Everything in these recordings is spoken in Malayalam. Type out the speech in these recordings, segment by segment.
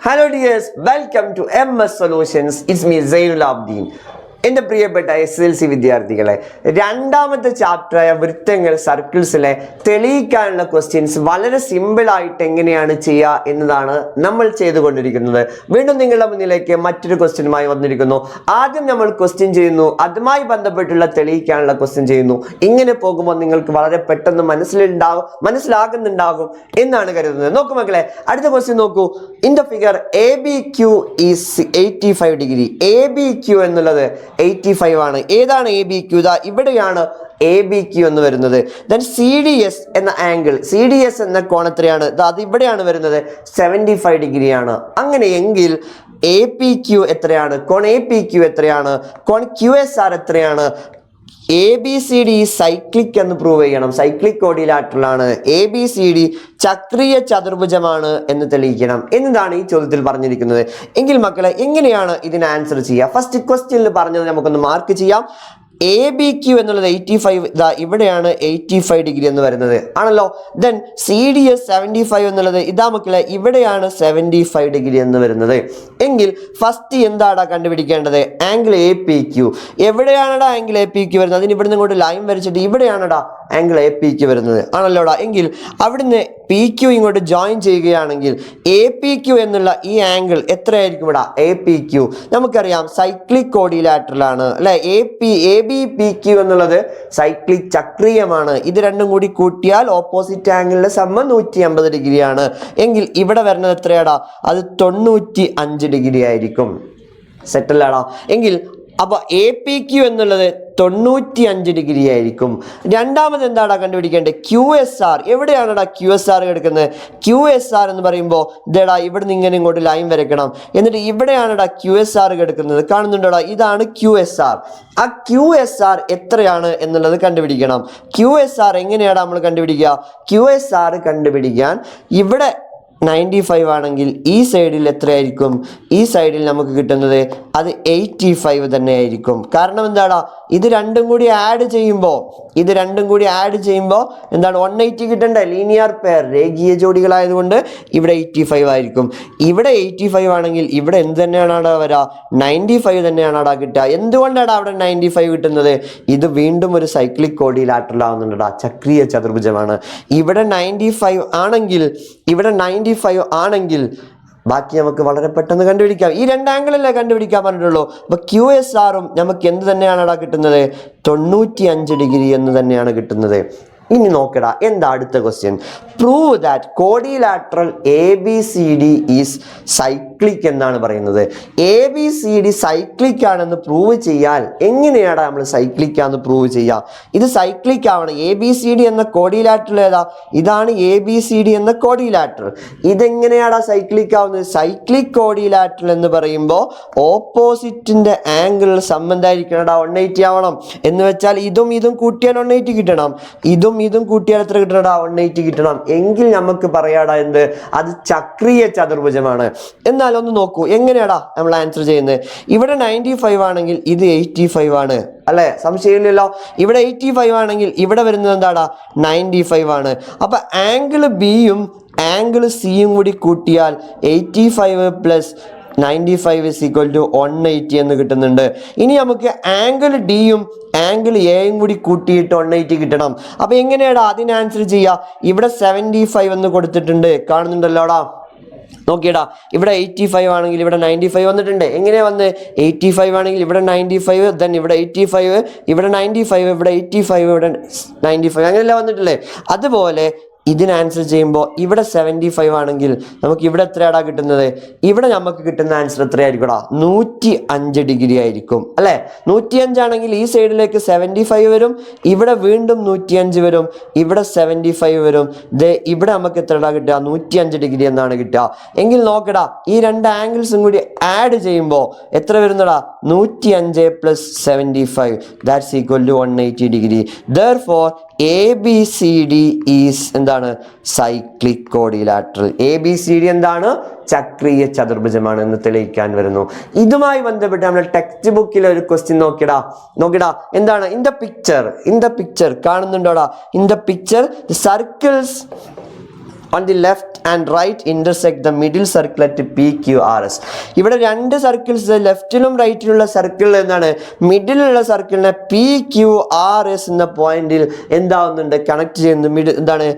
Hello dears welcome to M S solutions it's me Zainul Abideen എന്റെ പ്രിയപ്പെട്ട എസ് എൽ സി വിദ്യാർത്ഥികളെ രണ്ടാമത്തെ ചാപ്റ്ററായ വൃത്തങ്ങൾ സർക്കിൾസിലെ തെളിയിക്കാനുള്ള ക്വസ്റ്റ്യൻസ് വളരെ സിമ്പിളായിട്ട് എങ്ങനെയാണ് ചെയ്യുക എന്നതാണ് നമ്മൾ ചെയ്തുകൊണ്ടിരിക്കുന്നത്. വീണ്ടും നിങ്ങളുടെ മുന്നിലേക്ക് മറ്റൊരു ക്വസ്റ്റ്യനുമായി വന്നിരിക്കുന്നു. ആദ്യം നമ്മൾ ക്വസ്റ്റ്യൻ ചെയ്യുന്നു അതുമായി ബന്ധപ്പെട്ടുള്ള തെളിയിക്കാനുള്ള ക്വസ്റ്റ്യൻ ചെയ്യുന്നു. ഇങ്ങനെ പോകുമ്പോൾ നിങ്ങൾക്ക് വളരെ പെട്ടെന്ന് മനസ്സിലുണ്ടാകും മനസ്സിലാകുന്നുണ്ടാകും എന്നാണ് കരുതുന്നത്. നോക്കൂ മക്കളെ അടുത്ത ക്വസ്റ്റ്യൻ നോക്കൂ. In the figure A B Q is eighty five degree A B Q എന്നുള്ളത് എയ്റ്റി ഫൈവ് ആണ്. ഏതാണ് എ ബി ക്യു ഇതാ ഇവിടെയാണ് എ ബി ക്യു എന്ന് വരുന്നത്. ദെൻ സി ഡി എസ് എന്ന ആംഗിൾ സി ഡി എസ് എന്ന കോൺ എത്രയാണ്? ദാ അത് ഇവിടെയാണ് വരുന്നത്. സെവന്റി ഫൈവ് ഡിഗ്രിയാണ് അങ്ങനെയെങ്കിൽ എ പി ക്യു എത്രയാണ്? കോൺ എ പി ക്യു എത്രയാണ്? കോൺ ക്യു എസ് ആർ എത്രയാണ്? A B C D cyclic എന്ന് പ്രൂവ് ചെയ്യണം. സൈക്ലിക് കോഡിലാറ്ററലാണ് എ ബി സി ഡി ചക്രീയ ചതുർഭുജമാണ് എന്ന് തെളിയിക്കണം. എന്നതാണ് ഈ ചോദ്യത്തിൽ പറഞ്ഞിരിക്കുന്നത്. എങ്കിൽ മക്കളെ എങ്ങനെയാണ് ഇതിന് ആൻസർ ചെയ്യുക? ഫസ്റ്റ് ക്വസ്റ്റ്യനിൽ പറഞ്ഞത് നമുക്കൊന്ന് മാർക്ക് ചെയ്യാം. എ ബി ക്യു എന്നുള്ളത് എയ്റ്റി ഫൈവ് ഇതാ ഇവിടെയാണ് എയ്റ്റി ഫൈവ് ഡിഗ്രി എന്ന് വരുന്നത്. ആണല്ലോ? Then C D S seventy five എന്നുള്ളത് ഇതാ മക്കളെ ഇവിടെയാണ് സെവന്റി ഫൈവ് ഡിഗ്രി എന്ന് വരുന്നത്. എങ്കിൽ ഫസ്റ്റ് എന്താടാ കണ്ടുപിടിക്കേണ്ടത്? ആംഗിൾ എ പി ക്യു എവിടെയാണടാ ആംഗിൾ എ പി ക്യു വരുന്നത്? അതിന് ഇവിടുന്ന് ഇങ്ങോട്ട് ലൈൻ വരച്ചിട്ട് ഇവിടെയാണടാ ആംഗിൾ എ പി ക്യു വരുന്നത്. ആണല്ലോടാ എങ്കിൽ അവിടുന്ന് പി ക്യു ഇങ്ങോട്ട് ജോയിൻ ചെയ്യുകയാണെങ്കിൽ എ പി ക്യു എന്നുള്ള ഈ ആംഗിൾ എത്രയായിരിക്കും ഇവിടെ എ പി ക്യു നമുക്കറിയാം സൈക്ലിക് കോഡിലാറ്ററലാണ് അല്ലെ? A P A B P Q എന്നുള്ളത് സൈക്ലിക് ചക്രീയമാണ്. ഇത് രണ്ടും കൂടി കൂട്ടിയാൽ ഓപ്പോസിറ്റ് ആംഗിളിന്റെ സമ്മ നൂറ്റി അമ്പത് ഡിഗ്രിയാണ് എങ്കിൽ ഇവിടെ വരുന്നത് എത്രയാടാ അത് തൊണ്ണൂറ്റി അഞ്ച് ഡിഗ്രി ആയിരിക്കും സെറ്റല്ലാടാ എങ്കിൽ അപ്പൊ എ പി ക്യു എന്നുള്ളത് തൊണ്ണൂറ്റി അഞ്ച് ഡിഗ്രി ആയിരിക്കും. രണ്ടാമത് എന്താടാ കണ്ടുപിടിക്കേണ്ടത്? ക്യു എസ് ആർ എവിടെയാണടാ ക്യു എസ് ആർ കിടക്കുന്നത് ക്യു എസ് ആർ എന്ന് പറയുമ്പോൾ ഇതേടാ ഇവിടെ നിന്ന് ഇങ്ങനെ ഇങ്ങോട്ട് ലൈൻ വരയ്ക്കണം. എന്നിട്ട് ഇവിടെയാണടാ ക്യു എസ് ആർ കിടക്കുന്നത് കാണുന്നുണ്ടോടാ? ഇതാണ് ക്യു എസ് ആർ ആ ക്യു എസ് ആർ എത്രയാണ് എന്നുള്ളത് കണ്ടുപിടിക്കണം. ക്യു എസ് ആർ എങ്ങനെയാണ് നമ്മൾ കണ്ടുപിടിക്കുക? ക്യു എസ് ആർ കണ്ടുപിടിക്കാൻ ഇവിടെ നയന്റി ഫൈവ് ആണെങ്കിൽ ഈ സൈഡിൽ എത്രയായിരിക്കും? ഈ സൈഡിൽ നമുക്ക് കിട്ടുന്നത് അത് എയ്റ്റി ഫൈവ് തന്നെ ആയിരിക്കും കാരണം എന്താടാ? ഇത് രണ്ടും കൂടി ആഡ് ചെയ്യുമ്പോൾ ഇത് രണ്ടും കൂടി ആഡ് ചെയ്യുമ്പോൾ എന്താണ്? വൺ എയ്റ്റി കിട്ടണ്ടേ? ലീനിയർ പെയർ രേഖീയ ജോഡികളായതുകൊണ്ട് ഇവിടെ എയ്റ്റി ഫൈവ് ആയിരിക്കും. ഇവിടെ എയ്റ്റി ഫൈവ് ആണെങ്കിൽ ഇവിടെ എന്ത് തന്നെയാണ് അവിടെ വരാ? നയന്റി ഫൈവ് തന്നെയാണ് അവിടെ കിട്ടുക. എന്തുകൊണ്ടാണ് അവിടെ നയന്റി ഫൈവ് കിട്ടുന്നത്? ഇത് വീണ്ടും ഒരു സൈക്ലിക് കോഡിലാറ്ററിലാവുന്നുണ്ടാ ചക്രീയ ചതുർഭുജമാണ്. ഇവിടെ നയന്റി ഫൈവ് ആണെങ്കിൽ ഇവിടെ നയന്റി ഫൈവ് ആണെങ്കിൽ ബാക്കി നമുക്ക് വളരെ പെട്ടെന്ന് കണ്ടുപിടിക്കാം. ഈ രണ്ട് ആംഗിളല്ലേ കണ്ടുപിടിക്കാൻ പറഞ്ഞിട്ടുള്ളൂ? അപ്പോൾ ക്യു എസ് ആറും നമുക്ക് എന്ത് തന്നെയാണ് അവിടെ കിട്ടുന്നത്? തൊണ്ണൂറ്റി അഞ്ച് ഡിഗ്രി എന്ന് തന്നെയാണ് കിട്ടുന്നത്. ഇനി നോക്കടാ എന്താ അടുത്ത question prove that quadrilateral A B C D is cyclic എന്നാണ് പറയുന്നത്. A B C D cyclic ആണെന്ന് പ്രൂവ് ചെയ്യാൻ എങ്ങനെയാണ് നമ്മൾ സൈക്ലിക് ആണെന്ന് പ്രൂവ് ചെയ്യുക ഇത് സൈക്ലിക് ആവണം. എ ബി സി ഡി എന്ന കോഡിലാറ്ററൽ ഏതാ? ഇതാണ് എ ബി സി ഡി എന്ന കോഡിലാട്രൽ ഇതെങ്ങനെയാണ് സൈക്ലിക് ആവുന്നത്? സൈക്ലിക് കോഡിലാറ്ററൽ എന്ന് പറയുമ്പോൾ ഓപ്പോസിറ്റിന്റെ ആംഗിൾ സംബന്ധമായിരിക്കണടാ വൺ എയ്റ്റി ആവണം. എന്ന് വെച്ചാൽ ഇതും ഇതും കൂട്ടിയാൽ വൺ എയ്റ്റി കിട്ടണം. ഇതും ഇതും കൂട്ടിയാൽ എത്ര കിട്ടണടാ? വൺ എയ്റ്റി കിട്ടണം. എങ്കിൽ നമുക്ക് പറയാടാ എന്ത്? അത് ചക്രീയ ചതുർഭുജമാണ്. എന്നാൽ ഒന്ന് നോക്കൂ എങ്ങനെയാടാ നമ്മൾ ആൻസർ ചെയ്യുന്നത്? ഇവിടെ നയന്റി ഫൈവ് ആണെങ്കിൽ ഇത് എയ്റ്റി ഫൈവ് ആണ്. അല്ലെ? സംശയമില്ലല്ലോ? ഇവിടെ എയ്റ്റി ഫൈവ് ആണെങ്കിൽ ഇവിടെ വരുന്നത് എന്താടാ? നയന്റി ഫൈവ് ആണ്. അപ്പൊ ആംഗിൾ ബിയും ആംഗിൾ സിയും കൂടി കൂട്ടിയാൽ eighty five plus ninety five is equal to one eighty എന്ന് കിട്ടുന്നുണ്ട്. ഇനി നമുക്ക് ആംഗിൾ ഡിയും ആംഗിൾ എയും കൂടി കൂട്ടിയിട്ട് വൺ എയ്റ്റി കിട്ടണം. അപ്പോൾ എങ്ങനെയാടാ? അതിന് ആൻസർ ചെയ്യുക ഇവിടെ സെവന്റി ഫൈവ് എന്ന് കൊടുത്തിട്ടുണ്ട്. കാണുന്നുണ്ടല്ലോടാ നോക്കിയടാ. ഇവിടെ എയ്റ്റി ഫൈവ് ആണെങ്കിൽ ഇവിടെ നയന്റി ഫൈവ് വന്നിട്ടുണ്ട്. എങ്ങനെയാ വന്ന്? എയ്റ്റി ഫൈവ് ആണെങ്കിൽ ഇവിടെ നയന്റി ഫൈവ് ദെൻ ഇവിടെ എയ്റ്റി ഫൈവ് ഇവിടെ നയന്റി ഫൈവ് ഇവിടെ എയ്റ്റി ഫൈവ് ഇവിടെ നയന്റി ഫൈവ് അങ്ങനെയല്ല വന്നിട്ടില്ലേ അതുപോലെ ഇതിന് ആൻസർ ചെയ്യുമ്പോൾ ഇവിടെ സെവന്റി ഫൈവ് ആണെങ്കിൽ നമുക്ക് ഇവിടെ എത്രയാടാ കിട്ടുന്നത്? ഇവിടെ നമുക്ക് കിട്ടുന്ന ആൻസർ എത്രയായിരിക്കടാ? നൂറ്റി അഞ്ച് ഡിഗ്രി ആയിരിക്കും അല്ലേ? നൂറ്റി അഞ്ചാണെങ്കിൽ ഈ സൈഡിലേക്ക് സെവന്റി ഫൈവ് വരും ഇവിടെ വീണ്ടും നൂറ്റി അഞ്ച് വരും ഇവിടെ സെവന്റി ഫൈവ് വരും. ദേ ഇവിടെ നമുക്ക് എത്രടാ കിട്ടുക? നൂറ്റി അഞ്ച് ഡിഗ്രി എന്നാണ് കിട്ടുക. എങ്കിൽ നോക്കടാ ഈ രണ്ട് ആംഗിൾസും കൂടി ആഡ് ചെയ്യുമ്പോൾ എത്ര വരുന്നടാ? നൂറ്റി അഞ്ച് plus seventy five that's equal to one eighty degree therefore A B C D is എന്താണ്? Cyclic quadrilateral A B C D എന്താണ്? ചക്രീയ ചതുർഭുജമാണ് എന്ന് തെളിയിക്കാൻ വരുന്നു. ഇതുമായി ബന്ധപ്പെട്ട് നമ്മൾ ടെക്സ്റ്റ് ബുക്കിലെ ഒരു ക്വസ്റ്റ്യൻ നോക്കിടാ നോക്കിടാ എന്താണ്? In the picture in the picture കാണുന്നുണ്ടോടാ? In the picture circles on the left and right intersect the middle circle at P Q R S ഇവിടെ രണ്ട് സർക്കിൾസ് ലെഫ്റ്റിലും റൈറ്റിലുള്ള സർക്കിൾ എന്താണ് മിഡിലുള്ള സർക്കിളിനെ പി ക്യു ആർ എസ് എന്ന പോയിന്റിൽ എന്താവുന്നുണ്ട്? കണക്ട് ചെയ്യുന്നു. മിഡിൽ എന്താണ്?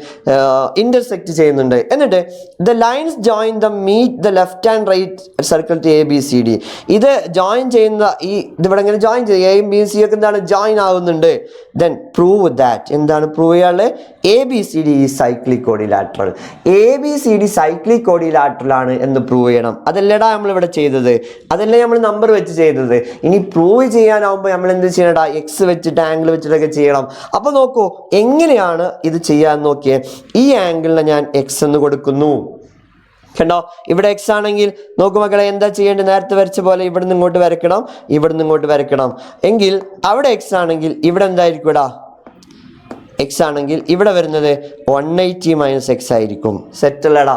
ഇന്റർസെക്ട് ചെയ്യുന്നുണ്ട്. എന്നിട്ട് the lines join the meet the left and right circle to A B C D ഇത് ജോയിൻ ചെയ്യുന്ന ഈ ഇതിവിടെ ഇങ്ങനെ ജോയിൻ ചെയ്യും എയും ബി സി ഒക്കെ എന്താണ്? ജോയിൻ ആവുന്നുണ്ട്. ദെൻ പ്രൂവ് ദാറ്റ് എന്താണ് പ്രൂവ് ചെയ്യാൾ എ ബി സി ഡി ഈ cyclic quadrilateral A B C D cyclic quadrilateral ആണ് എന്ന് പ്രൂവ് ചെയ്യണം. അതല്ലടാ നമ്മളിവിടെ ചെയ്തത്. അതല്ലേ നമ്മൾ നമ്പർ വെച്ച് ചെയ്തത്. ഇനി പ്രൂവ് ചെയ്യാനാവുമ്പോൾ നമ്മൾ എന്ത് ചെയ്യണടാ? എക്സ് വെച്ചിട്ട് ആംഗിൾ വെച്ചിട്ടൊക്കെ ചെയ്യണം. അപ്പോൾ നോക്കൂ എങ്ങനെയാണ് ഇത് ചെയ്യാൻ നോക്കിയേ? ഈ ആംഗിളിനെ ഞാൻ എക്സ് എന്ന് കൊടുക്കുന്നു. കണ്ടോ? ഇവിടെ എക്സ് ആണെങ്കിൽ നോക്കു മക്കളെ എന്താ ചെയ്യേണ്ടത്? നേരത്തെ വരച്ച പോലെ ഇവിടുന്ന് ഇങ്ങോട്ട് വരയ്ക്കണം ഇവിടുന്ന് ഇങ്ങോട്ട് വരയ്ക്കണം. എങ്കിൽ അവിടെ എക്സ് ആണെങ്കിൽ ഇവിടെ എന്തായിരിക്കും ഇടാ എക്സ് ആണെങ്കിൽ ഇവിടെ വരുന്നത് വൺ എയ്റ്റി മൈനസ് എക്സ് ആയിരിക്കും. സെറ്റ് അല്ലടാ?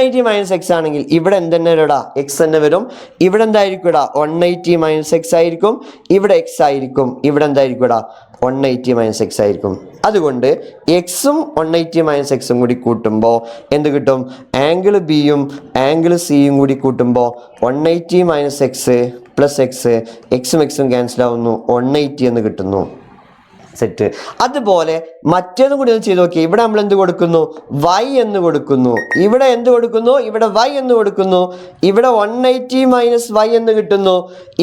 എയ്റ്റി മൈനസ് എക്സ് ആണെങ്കിൽ ഇവിടെ എന്തെന്നെ ഇടാ എക്സ് തന്നെ വരും. ഇവിടെ എന്തായിരിക്കും ഇടാ വൺ എയ്റ്റി മൈനസ് എക്സ് ആയിരിക്കും. ഇവിടെ എക്സ് ആയിരിക്കും. ഇവിടെ എന്തായിരിക്കും ഇടാ വൺ എയ്റ്റി മൈനസ് എക്സ് ആയിരിക്കും. അതുകൊണ്ട് എക്സും വൺ എയ്റ്റി മൈനസ് എക്സും കൂടി കൂട്ടുമ്പോൾ എന്ത് കിട്ടും? ആംഗിൾ ബിയും ആംഗിൾ സിയും കൂടി കൂട്ടുമ്പോൾ one eighty minus X plus X എക്സും എക്സും ക്യാൻസൽ ആവുന്നു. വൺ എയ്റ്റി എന്ന് കിട്ടുന്നു. സെറ്റ് അതുപോലെ മറ്റേതും കൂടി ഒന്ന് ചെയ്ത് നോക്കി ഇവിടെ നമ്മൾ എന്ത് കൊടുക്കുന്നു? വൈ എന്ന് കൊടുക്കുന്നു. ഇവിടെ എന്ത് കൊടുക്കുന്നു? ഇവിടെ വൈ എന്ന് കൊടുക്കുന്നു. ഇവിടെ വൺ എയ്റ്റി മൈനസ് വൈ എന്ന് കിട്ടുന്നു.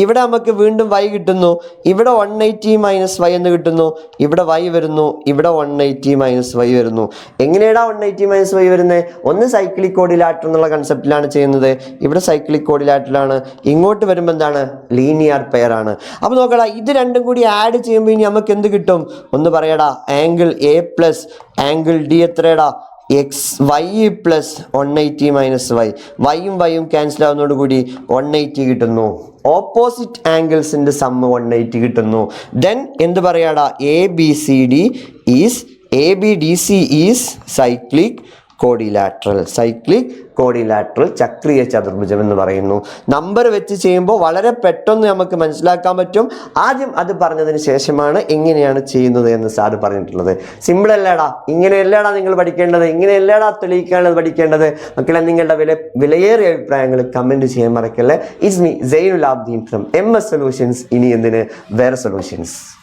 ഇവിടെ നമുക്ക് വീണ്ടും വൈ കിട്ടുന്നു. ഇവിടെ വൺ എയ്റ്റി മൈനസ് വൈ എന്ന് കിട്ടുന്നു. ഇവിടെ വൈ വരുന്നു. ഇവിടെ വൺ എയ്റ്റി മൈനസ് വൈ വരുന്നു. എങ്ങനെയാണ് വൺ എയ്റ്റി മൈനസ് വൈ വരുന്നത് ഒന്ന് സൈക്ലിക് കോഡിലാറ്റർ എന്നുള്ള കൺസെപ്റ്റിലാണ് ചെയ്യുന്നത്. ഇവിടെ സൈക്ലിക് കോഡിലാറ്ററിലാണ് ഇങ്ങോട്ട് വരുമ്പോൾ എന്താണ്? ലീനിയർ പെയർ ആണ്. അപ്പോൾ നോക്കടാ ഇത് രണ്ടും കൂടി ആഡ് ചെയ്യുമ്പോൾ ഇനി നമുക്ക് എന്ത് കിട്ടും? ഒന്ന് പറയടാ. Angle A plus angle D എത്രയടാ? X Y plus one eighty minus Y വൈയും വൈയും ക്യാൻസൽ ആവുന്നതോടുകൂടി വൺ എയ്റ്റി കിട്ടുന്നു. ഓപ്പോസിറ്റ് ആംഗിൾസിന്റെ സമ്മ് വൺ എയ്റ്റി കിട്ടുന്നു. ദെൻ എന്ത് പറയാടാ? A B C D is A B D C is cyclic quadrilateral cyclic quadrilateral ചക്രീയ ചതുർഭുജം എന്ന് പറയുന്നു. നമ്പർ വെച്ച് ചെയ്യുമ്പോൾ വളരെ പെട്ടെന്ന് നമുക്ക് മനസ്സിലാക്കാൻ പറ്റും. ആദ്യം അത് പറഞ്ഞതിന് ശേഷമാണ് എങ്ങനെയാണ് ചെയ്യുന്നത് എന്ന് സാറ് പറഞ്ഞിട്ടുള്ളത്. സിമ്പിൾ അല്ലേടാ. ഇങ്ങനെയല്ലേടാ നിങ്ങൾ പഠിക്കേണ്ടത്? ഇങ്ങനെയല്ലേടാ തെളിയിക്കാനുള്ളത് പഠിക്കേണ്ടത്? മക്കളെ നിങ്ങളുടെ വില വിലയേറിയ അഭിപ്രായങ്ങൾ കമന്റ് ചെയ്യാൻ മറക്കല്ലേ. Is me Zainul Abdeen from M S solutions ഇനി എന്തിന്? വേറെ സൊല്യൂഷൻസ്